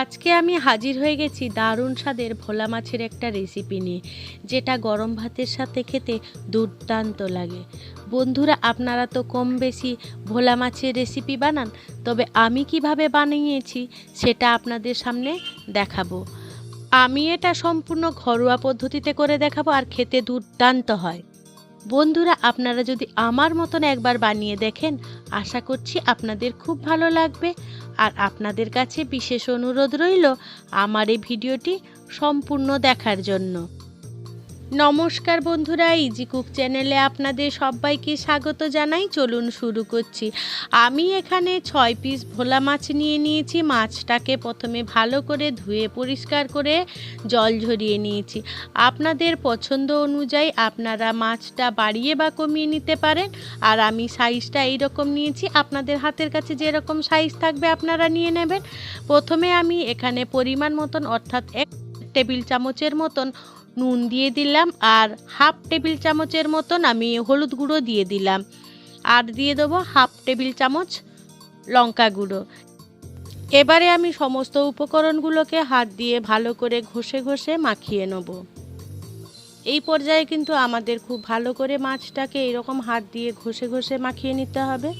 আজকে আমি হাজির হয়ে গেছি দারুণ স্বাদের ভোলা মাছের একটা রেসিপি নিয়ে, যেটা গরম ভাতের সাথে খেতে দুর্দান্ত লাগে। বন্ধুরা, আপনারা তো কম বেশি ভোলা মাছের রেসিপি বানান, তবে আমি কীভাবে বানিয়েছি সেটা আপনাদের সামনে দেখাবো। আমি এটা সম্পূর্ণ ঘরোয়া পদ্ধতিতে করে দেখাবো আর খেতে দুর্দান্ত হয়। বন্ধুরা, আপনারা যদি আমার মতন একবার বানিয়ে দেখেন, আশা করছি আপনাদের খুব ভালো লাগবে। আর আপনাদের কাছে বিশেষ অনুরোধ রইল আমার এই ভিডিওটি সম্পূর্ণ দেখার জন্য। নমস্কার বন্ধুরা ইজি কুক চ্যানেলে আপনাদের সবাইকে স্বাগত জানাই। চলুন শুরু করছি। আমি এখানে ছয় পিস ভোলা মাছ নিয়ে নিয়েছি। মাছটাকে প্রথমে ভালো করে ধুয়ে পরিষ্কার করে জল ঝরিয়ে নিয়েছি। আপনাদের পছন্দ অনুযায়ী আপনারা মাছটা বাড়িয়ে বা কমিয়ে নিতে পারেন। আর আমি সাইজটা এইরকম নিয়েছি। আপনাদের হাতের কাছে যেরকম সাইজ থাকবে আপনারা নিয়ে নেবেন। প্রথমে আমি এখানে পরিমাণ মতন, অর্থাৎ এক টেবিল চামচের মতন নুন দিয়ে দিলাম আর হাফ টেবিল চামচের মতন আমি হলুদ গুঁড়ো দিয়ে দিলাম। আর দিয়ে দেবো হাফ টেবিল চামচ লঙ্কা গুঁড়ো। এবারে আমি সমস্ত উপকরণগুলোকে হাত দিয়ে ভালো করে ঘষে ঘষে মাখিয়ে নেব। এই পর্যায়ে কিন্তু আমাদের খুব ভালো করে মাছটাকে এরকম হাত দিয়ে ঘষে ঘষে মাখিয়ে নিতে হবে।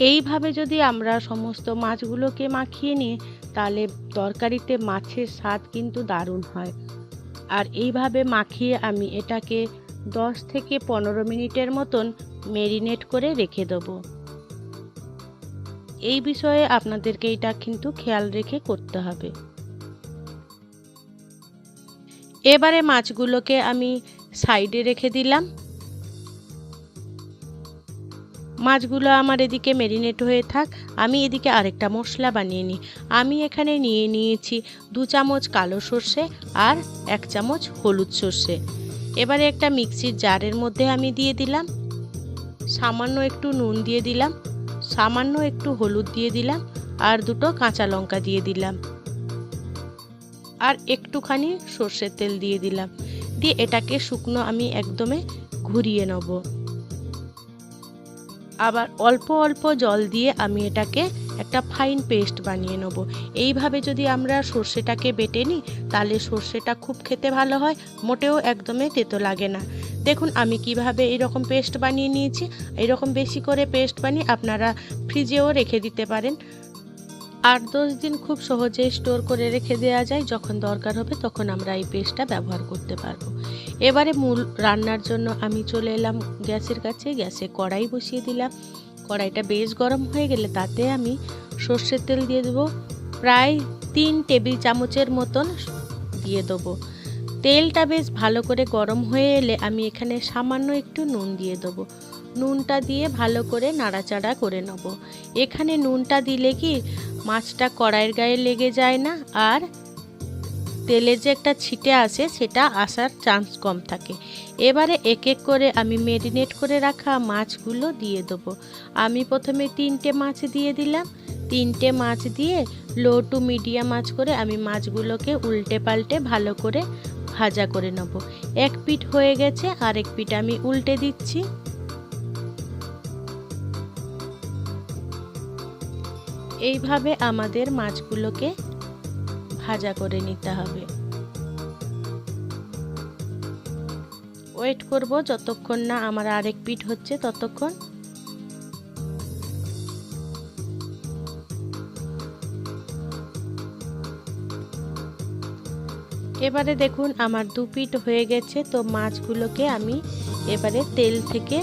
এইভাবে যদি আমরা সমস্ত মাছগুলোকে মাখিয়ে নিই, তাহলে তরকারিতে মাছের স্বাদ কিন্তু দারুণ হয়। আর এইভাবে মাখিয়ে আমি এটাকে দশ থেকে পনেরো মিনিটের মতন মেরিনেট করে রেখে দেবো। এই বিষয়ে আপনাদেরকে এটা কিন্তু খেয়াল রেখে করতে হবে। এবারে মাছগুলোকে আমি সাইডে রেখে দিলাম। মাছগুলো আমার এদিকে মেরিনেট হয়ে থাক, আমি এদিকে আরেকটা মশলা বানিয়ে নিই। আমি এখানে নিয়ে নিয়েছি দু চামচ কালো সর্ষে আর এক চামচ হলুদ সর্ষে। এবারে একটা মিক্সির জারের মধ্যে আমি দিয়ে দিলাম। সামান্য একটু নুন দিয়ে দিলাম, সামান্য একটু হলুদ দিয়ে দিলাম আর দুটো কাঁচা লঙ্কা দিয়ে দিলাম। আর একটুখানি সর্ষের তেল দিয়ে দিলাম। দিয়ে এটাকে শুকনো আমি একদমে ঘুরিয়ে নেব। আবার অল্প অল্প জল দিয়ে আমি এটাকে একটা ফাইন পেস্ট বানিয়ে নেব। এইভাবে যদি আমরা সর্ষেটাকে বেটে নিই, তাহলে সর্ষেটা খুব খেতে ভালো হয়, মোটেও একদমই তেতো লাগে না। দেখুন, আমি কীভাবে এরকম পেস্ট বানিয়ে নিয়েছি। এরকম বেশি করে পেস্ট বানিয়ে আপনারা ফ্রিজেও রেখে দিতে পারেন। আট দশ দিন খুব সহজেই স্টোর করে রেখে দেওয়া যায়। যখন দরকার হবে তখন আমরা এই পেস্টটা ব্যবহার করতে পারব। এবারে মূল রান্নার জন্য আমি চলে এলাম গ্যাসের কাছে। গ্যাসে কড়াই বসিয়ে দিলাম। কড়াইটা বেশ গরম হয়ে গেলে তাতে আমি সর্ষের তেল দিয়ে দেবো। প্রায় তিন টেবিল চামচের মতন দিয়ে দেবো। তেলটা বেশ ভালো করে গরম হয়ে এলে আমি এখানে সামান্য একটু নুন দিয়ে দেবো। নুনটা দিয়ে ভালো করে নাড়াচাড়া করে নেব। এখানে নুনটা দিলে কি মাছটা কড়াইয়ের গায়ে লেগে যায় না আর তেলে যে একটা ছিটে আসে সেটা আসার চান্স কম থাকে। এবারে এক এক করে আমি মেরিনেট করে রাখা মাছগুলো দিয়ে দেবো। আমি প্রথমে তিনটে মাছ দিয়ে দিলাম। তিনটে মাছ দিয়ে লো টু মিডিয়াম মাছ করে আমি মাছগুলোকে উল্টে পাল্টে ভালো করে ভাজা করে নেব। এক পিঠ হয়ে গেছে আর এক পিঠ আমি উল্টে দিচ্ছি। এইভাবে আমাদের মাছগুলোকে ভাজা করে নিতে হবে। ওয়েট করব যতক্ষণ না আমার আরেক পিঠ হচ্ছে, ততক্ষণ এবারে দেখুন আমার দু পিঠ হয়ে গেছে, তো মাছগুলোকে আমি এবারে তেল থেকে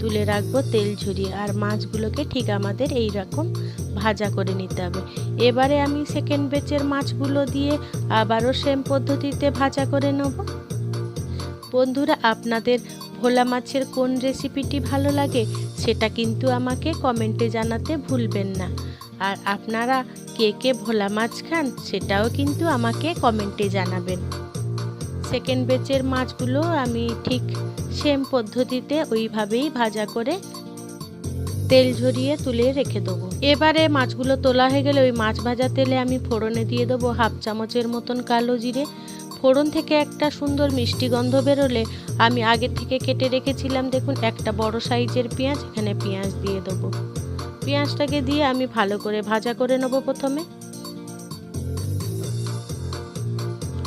তুলে রাখব, তেল ঝরিয়ে। আর মাছগুলোকে ঠিক আমাদের এই রকম ভাজা করে নিতে হবে। এবারে আমি সেকেন্ড বেচের মাছগুলো দিয়ে আবারও সেম পদ্ধতিতে ভাজা করে নেব। বন্ধুরা, আপনাদের ভোলা মাছের কোন রেসিপিটি ভালো লাগে সেটা কিন্তু আমাকে কমেন্টে জানাতে ভুলবেন না। আর আপনারা কে কে ভোলা মাছ খান সেটাও কিন্তু আমাকে কমেন্টে জানাবেন। সেকেন্ড বেচের মাছগুলো আমি ঠিক সেম পদ্ধতিতে ওইভাবেই ভাজা করে তেল ঝরিয়ে তুলে রেখে দেবো। এবারে মাছগুলো তোলা হয়ে গেলে ওই মাছ ভাজা তেলে আমি ফোড়নে দিয়ে দেবো হাফ চামচের মতন কালো জিরে। ফোড়ন থেকে একটা সুন্দর মিষ্টি গন্ধ বেরোলে আমি আগে থেকে কেটে রেখেছিলাম, দেখুন, একটা বড় সাইজের পেঁয়াজ, এখানে পেঁয়াজ দিয়ে দেবো। পেঁয়াজটাকে দিয়ে আমি ভালো করে ভাজা করে নেব প্রথমে।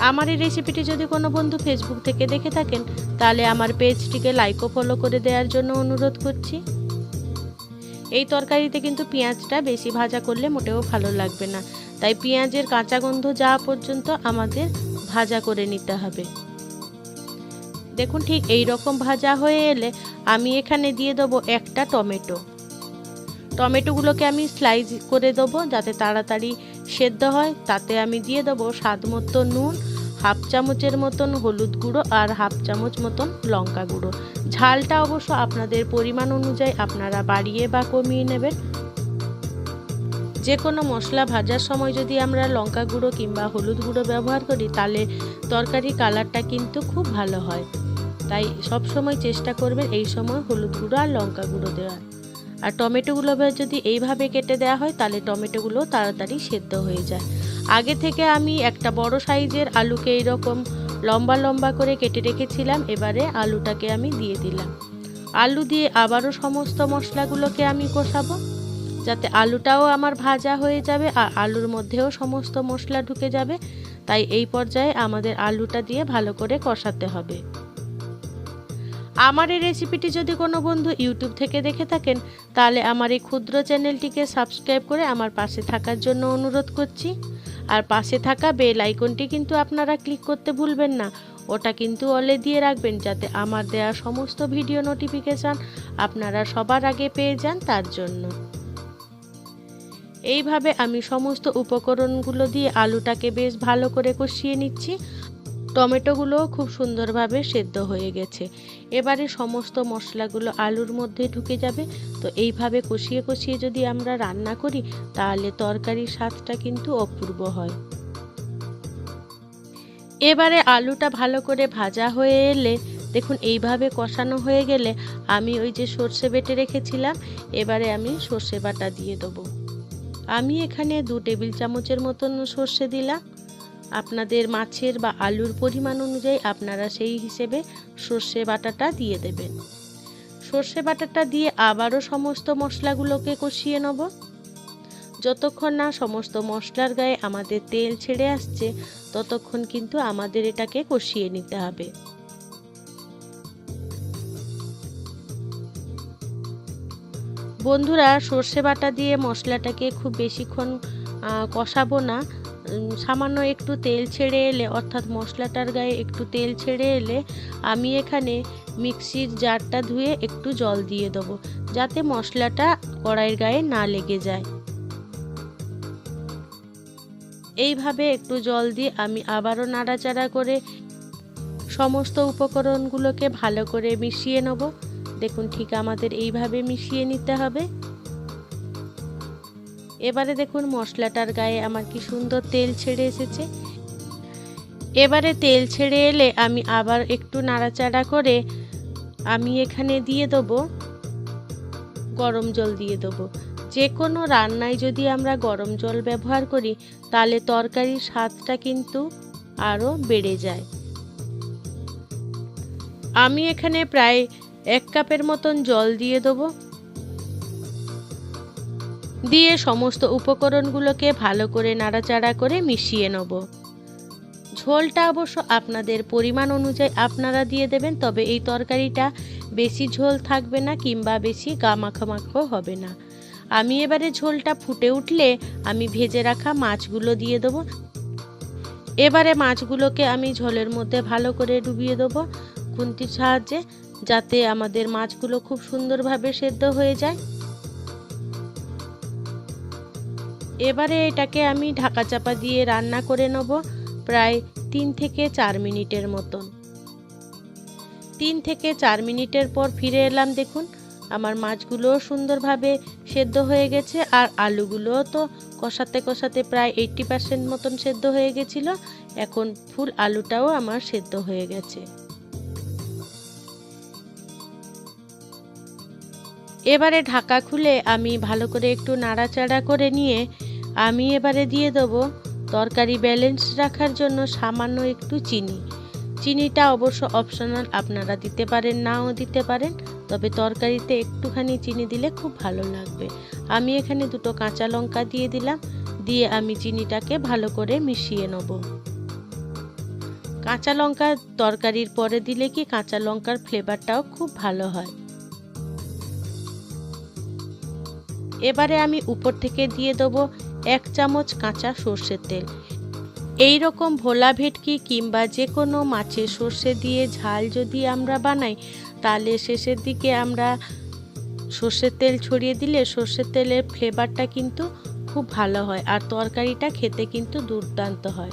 আমার এই রেসিপিটি যদি কোনো বন্ধু ফেসবুক থেকে দেখে থাকেন, তাহলে আমার পেজটিকে লাইক ও ফলো করে দেওয়ার জন্য অনুরোধ করছি। এই তরকারিতে কিন্তু পেঁয়াজটা বেশি ভাজা করলে মোটেও ভালো লাগবে না। তাই পেঁয়াজের কাঁচা গন্ধ যাওয়া পর্যন্ত আমাদের ভাজা করে নিতে হবে। দেখুন ঠিক এই রকম ভাজা হয়ে এলে আমি এখানে দিয়ে দেবো একটা টমেটো। টমেটোগুলোকে আমি স্লাইস করে দেবো যাতে তাড়াতাড়ি সেদ্ধ হয়। তাতে আমি দিয়ে দেবো স্বাদ মতো নুন হাফ চামচের মতন হলুদ গুঁড়ো আর হাফ চামচ মতন লঙ্কা গুঁড়ো। ঝালটা অবশ্য আপনাদের পরিমাণ অনুযায়ী আপনারা বাড়িয়ে বা কমিয়ে নেবেন। যে কোনো মশলা ভাজার সময় যদি আমরা লঙ্কা গুঁড়ো কিংবা হলুদ গুঁড়ো ব্যবহার করি, তাহলে তরকারি কালারটা কিন্তু খুব ভালো হয়। তাই সব সময় চেষ্টা করবেন এই সময় হলুদ গুঁড়ো আর লঙ্কা গুঁড়ো দেওয়ার। আর টমেটোগুলো যদি এইভাবে কেটে দেওয়া হয়, তাহলে টমেটোগুলো তাড়াতাড়ি সেদ্ধ হয়ে যায়। আগে থেকে আমি একটা বড় সাইজের আলুকে এইরকম লম্বা লম্বা করে কেটে রেখেছিলাম, এবারে আলুটাকে আমি দিয়ে দিলাম। আলু দিয়ে আবারও সমস্ত মশলাগুলোকে আমি কষাবো, যাতে আলুটাও আমার ভাজা হয়ে যাবে আর আলুর মধ্যেও সমস্ত মশলা ঢুকে যাবে। তাই এই পর্যায়ে আমাদের আলুটা দিয়ে ভালো করে কষাতে হবে। আমার এই রেসিপিটি যদি কোনো বন্ধু ইউটিউব থেকে দেখে থাকেন, তাহলে আমার এই ক্ষুদ্র চ্যানেলটিকে সাবস্ক্রাইব করে আমার পাশে থাকার জন্য অনুরোধ করছি। আর পাশে থাকা বেল আইকনটি কিন্তু আপনারা ক্লিক করতে ভুলবেন না। ওটা কিন্তু অলে দিয়ে রাখবেন যাতে আমার দেয়া সমস্ত ভিডিও নোটিফিকেশান আপনারা সবার আগে পেয়ে যান তার জন্য। এইভাবে আমি সমস্ত উপকরণগুলো দিয়ে আলুটাকে বেশ ভালো করে কষিয়ে নিচ্ছি। টমেটোগুলোও খুব সুন্দরভাবে সেদ্ধ হয়ে গেছে। এবারে সমস্ত মশলাগুলো আলুর মধ্যে ঢুকে যাবে। তো এইভাবে কষিয়ে কষিয়ে যদি আমরা রান্না করি, তাহলে তরকারির স্বাদটা কিন্তু অপূর্ব হয়। এবারে আলুটা ভালো করে ভাজা হয়ে এলে, দেখুন এইভাবে কষানো হয়ে গেলে আমি ওই যে সর্ষে বেটে রেখেছিলাম, এবারে আমি সর্ষে বাটা দিয়ে দেবো। আমি এখানে দু টেবিল চামচের মতন সর্ষে দিলাম। আপনাদের মাছের বা আলুর পরিমাণ অনুযায়ী আপনারা সেই হিসেবে সর্ষে বাটাটা দিয়ে দেবেন। সর্ষে বাটাটা দিয়ে আবারও সমস্ত মশলাগুলোকে কষিয়ে নেব। যতক্ষণ না সমস্ত মশলার গায়ে আমাদের তেল ছেড়ে আসছে, ততক্ষণ কিন্তু আমাদের এটাকে কষিয়ে নিতে হবে। বন্ধুরা, সর্ষে বাটা দিয়ে মশলাটাকে খুব বেশিক্ষণ কষাবো না। সামান্য একটু তেল ছেড়ে এলে, অর্থাৎ মশলাটার গায়ে একটু তেল ছেড়ে এলে, আমি এখানে মিক্সির জারটা ধুয়ে একটু জল দিয়ে দেবো, যাতে মশলাটা কড়াইয়ের গায়ে না লেগে যায়। এইভাবে একটু জল দিয়ে আমি আবারও নাড়াচাড়া করে সমস্ত উপকরণগুলোকে ভালো করে মিশিয়ে নেব। দেখুন, ঠিক আমাদের এইভাবে মিশিয়ে নিতে হবে। এবারে দেখুন মশলাটার গায়ে আমার কি সুন্দর তেল ছেড়ে এসেছে। এবারে তেল ছেড়ে এলে আমি আবার একটু নাড়াচাড়া করে আমি এখানে দিয়ে দেবো, গরম জল দিয়ে দেবো। যে কোনো রান্নায় যদি আমরা গরম জল ব্যবহার করি, তাহলে তরকারির স্বাদটা কিন্তু আরও বেড়ে যায়। আমি এখানে প্রায় এক কাপের মতন জল দিয়ে দেবো। দিয়ে সমস্ত উপকরণগুলোকে ভালো করে নাড়াচাড়া করে মিশিয়ে নেব। ঝোলটা অবশ্য আপনাদের পরিমাণ অনুযায়ী আপনারা দিয়ে দেবেন, তবে এই তরকারিটা বেশি ঝোল থাকবে না কিংবা বেশি গা মাখো হবে না। আমি এবারে ঝোলটা ফুটে উঠলে আমি ভেজে রাখা মাছগুলো দিয়ে দেবো। এবারে মাছগুলোকে আমি ঝোলের মধ্যে ভালো করে ডুবিয়ে দেবো খুন্তির সাহায্যে, যাতে আমাদের মাছগুলো খুব সুন্দরভাবে সেদ্ধ হয়ে যায়। এবারে এটাকে আমি ঢাকা চাপা দিয়ে রান্না করে নেব প্রায় তিন থেকে চার মিনিটের মতন। তিন থেকে চার মিনিটের পর ফিরে এলাম দেখুন, আমার মাছগুলোও সুন্দরভাবে সেদ্ধ হয়ে গেছে আর আলুগুলোও তো কষাতে কষাতে প্রায় এইটটি পার্সেন্ট মতন সেদ্ধ হয়ে গেছিল, এখন ফুল আলুটাও আমার সেদ্ধ হয়ে গেছে। এবারে ঢাকা খুলে আমি ভালো করে একটু নাড়াচাড়া করে নিয়ে আমি এবারে দিয়ে দেবো তরকারি ব্যালেন্স রাখার জন্য সামান্য একটু চিনি। চিনিটা অবশ্য অপশনাল আপনারা দিতে পারেন, নাও দিতে পারেন, তবে তরকারিতে একটুখানি চিনি দিলে খুব ভালো লাগবে। আমি এখানে দুটো কাঁচা লঙ্কা দিয়ে দিলাম, দিয়ে আমি চিনিটাকে ভালো করে মিশিয়ে নেব। কাঁচা লঙ্কা তরকারির পরে দিলে কি কাঁচা লঙ্কার ফ্লেভারটাও খুব ভালো হয়। এবারে আমি উপর থেকে দিয়ে দেবো এক চামচ কাঁচা সর্ষের তেল। এই রকম ভোলা ভেটকি কিংবা যে কোনো মাছের সর্ষে দিয়ে ঝাল যদি আমরা বানাই, তাহলে শেষের দিকে আমরা সর্ষের তেল ছড়িয়ে দিলে সর্ষের তেলের ফ্লেভারটা কিন্তু খুব ভালো হয় আর তরকারিটা খেতে কিন্তু দুর্দান্ত হয়।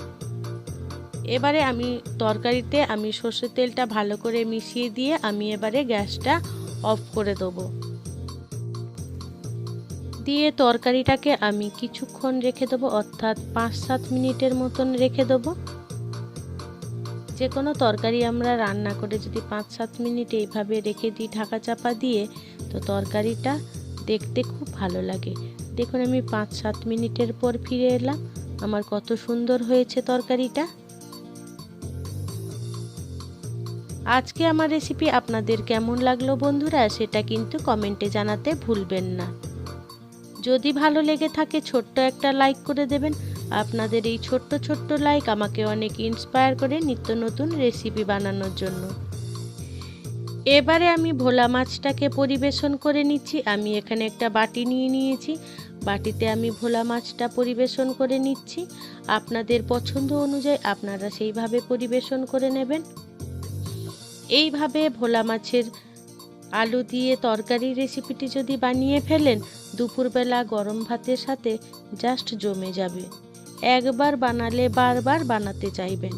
এবারে আমি তরকারিতে আমি সর্ষের তেলটা ভালো করে মিশিয়ে দিয়ে আমি এবারে গ্যাসটা অফ করে দেবো। দিয়ে তরকারিটাকে আমি কিছুক্ষণ রেখে দেবো, অর্থাৎ পাঁচ সাত মিনিটের মতন রেখে দেবো। যে কোনো তরকারি আমরা রান্না করে যদি পাঁচ সাত মিনিট এইভাবে রেখে দিই ঢাকা চাপা দিয়ে, তো তরকারিটা দেখতে খুব ভালো লাগে। দেখুন, আমি পাঁচ সাত মিনিটের পর ফিরে এলাম। আমার কত সুন্দর হয়েছে তরকারিটা। আজকে আমার রেসিপি আপনাদের কেমন লাগল বন্ধুরা, সেটা কিন্তু কমেন্টে জানাতে ভুলবেন না। যদি ভালো লেগে থাকে ছোট্ট একটা লাইক করে দেবেন। আপনাদের এই ছোট্ট ছোট্ট লাইক আমাকে অনেক ইন্সপায়ার করে নিত্য নতুন রেসিপি বানানোর জন্য। এবারে আমি ভোলা মাছটাকে পরিবেশন করে নিচ্ছি। আমি এখানে একটা বাটি নিয়ে নিয়েছি। বাটিতে আমি ভোলা মাছটা পরিবেশন করে নিচ্ছি। আপনাদের পছন্দ অনুযায়ী আপনারা সেইভাবে পরিবেশন করে নেবেন। এইভাবে ভোলা মাছের আলু দিয়ে তরকারি রেসিপিটি যদি বানিয়ে ফেলেন দুপুরবেলা গরম ভাতের সাথে জাস্ট জমে যাবে। একবার বানালে বারবার বানাতে চাইবেন।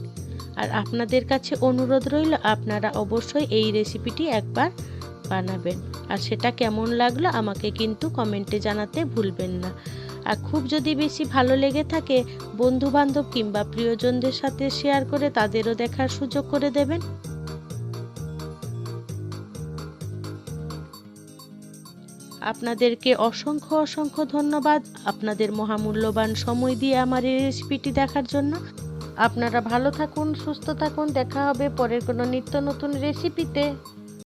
আর আপনাদের কাছে অনুরোধ রইল, আপনারা অবশ্যই এই রেসিপিটি একবার বানাবেন। আর সেটা কেমন লাগল আমাকে কিন্তু কমেন্টে জানাতে ভুলবেন না। আর খুব যদি বেশি ভালো লেগে থাকে বন্ধু বান্ধব কিংবা প্রিয়জনদের সাথে শেয়ার করে তাদেরও দেখার সুযোগ করে দেবেন। আপনাদেরকে অসংখ্য অসংখ্য ধন্যবাদ আপনাদের মহামূল্যবান সময় দিয়ে আমার এই রেসিপিটি দেখার জন্য। আপনারা ভালো থাকুন, সুস্থ থাকুন, দেখা হবে পরের কোনো নিত্য নতুন রেসিপিতে।